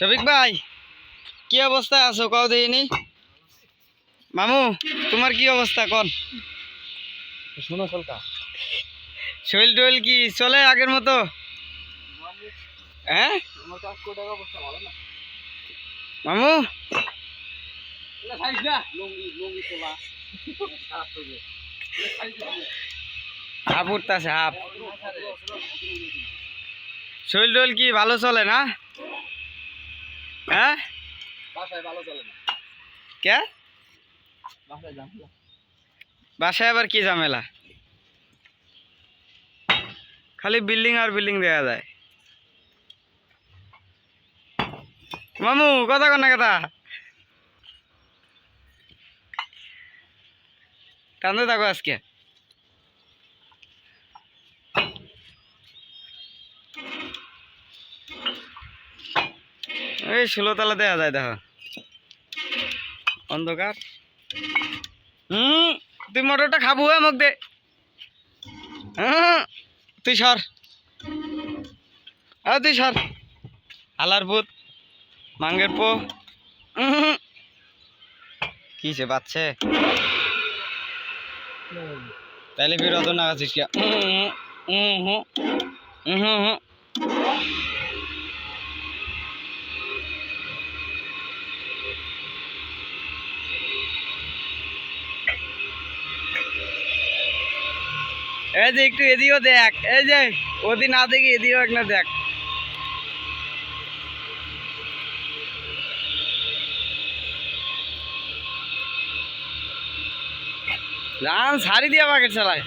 শফিক ভাই কি অবস্থা আছো? কও দেখিনি। মামু তোমার কি অবস্থা কন? শোনো সলকা। শৈল টৈল কি চলে আগের মতো? হ্যাঁ? মামু? হাফ উঠতেছে হাফ শৈল টৈল কি ভালো চলে না? হ্যাঁ? বাসায় ভালো চলে না। কে? বাসায় আবার কি ঝামেলা? খালি বিল্ডিং আর বিল্ডিং দেখা যায়। মামু কথা কন না কথা। কান্দে থাকো আজকে। এই ষোলো তলা দেখা যায়, দেখো। অন্ধকার। হুম, তুই মটরটা খাব হ্যাঁ মুখ দে। তুই সর। আ তুই সর। আলার ভূত, মাঙ্গের পো। কিছে বাচ্চে তাইলে ফির অত না আছিস কে? হুম হুম হুম হুম। এই যে একটু এদিও দেখ, এই যে ওদি না দেখি এদিও এক না দেখ। রান সারি দিয়ে আমাকে চালায়।